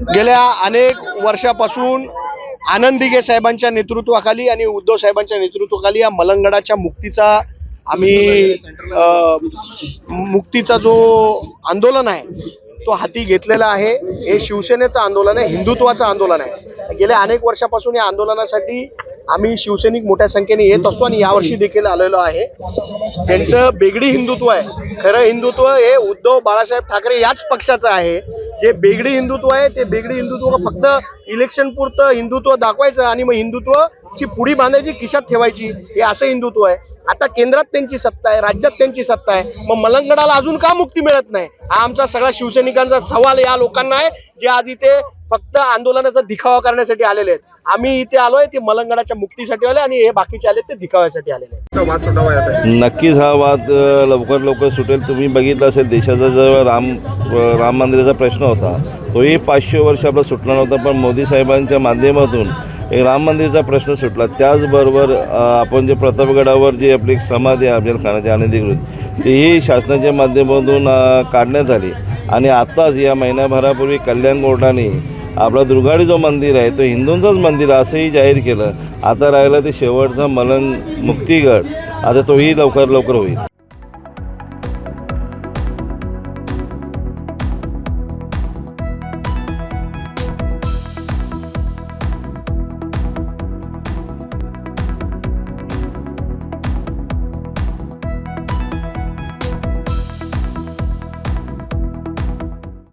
गेल्या अनेक वर्षापासून आनंदिगे साहेबांच्या नेतृत्वाखाली आणि उद्धव साहेबांच्या नेतृत्वाखाली या मलंगडाच्या मुक्तीचा आम्ही मुक्तीचा जो आंदोलन आहे तो हाती घेतलेला आहे. हे शिवसेनेचं आंदोलन आहे हिंदुत्वाचं आंदोलन आहे. गेल्या अनेक वर्षापासून या आंदोलनासाठी आम्ही शिवसैनिक मोठ्या संख्येने येत असतो आणि यावर्षी देखील आलेलो आहे. त्यांचं बेगडी हिंदुत्व आहे. खरं हिंदुत्व हे उद्धव बाळासाहेब ठाकरे याच पक्षाचं आहे. जे बेगडी हिंदुत्व आहे ते बेगडी हिंदुत्व फक्त इलेक्शन पुरतं हिंदुत्व दाखवायचं आणि मग हिंदुत्वची पुडी बांधायची खिशात ठेवायची हे असं हिंदुत्व आहे. आता केंद्रात त्यांची सत्ता आहे राज्यात त्यांची सत्ता आहे. मग मलंगडाला अजून का मुक्ती मिळत नाही? हा आमचा सगळ्या शिवसैनिकांचा सवाल या लोकांना आहे जे आज इथे फक्त आंदोलनाचा दिखावा करण्यासाठी आलेले आहेत. आम्ही इथे आलोय ते मलंगडाच्या मुक्तीसाठी आले आणि हे बाकीचे आले ते दिखाव्यासाठी आलेले आहेत. नक्कीच हा वाद लवकर लवकर सुटेल. तुम्ही बघितलं असेल देशाचा जो राम राम मंदिराचा प्रश्न होता तोही पाचशे वर्ष आपला सुटला नव्हता पण मोदी साहेबांच्या माध्यमातून एक राम मंदिरचा प्रश्न सुटला. त्याचबरोबर आपण जे प्रतापगडावर जी आपली एक समाधी आहे अफजल खानाची अनधिकृत तीही शासनाच्या माध्यमातून काढण्यात आली. आणि आत्ताच या महिन्याभरापूर्वी कल्याण कोर्टाने आपला दुर्गाडी जो मंदिर आहे तो हिंदूंचंच मंदिर आहे असंही जाहीर केलं. आता राहिलं ते शेवटचा मलंग मुक्तिगड. आता तोही लवकर लवकर होईल.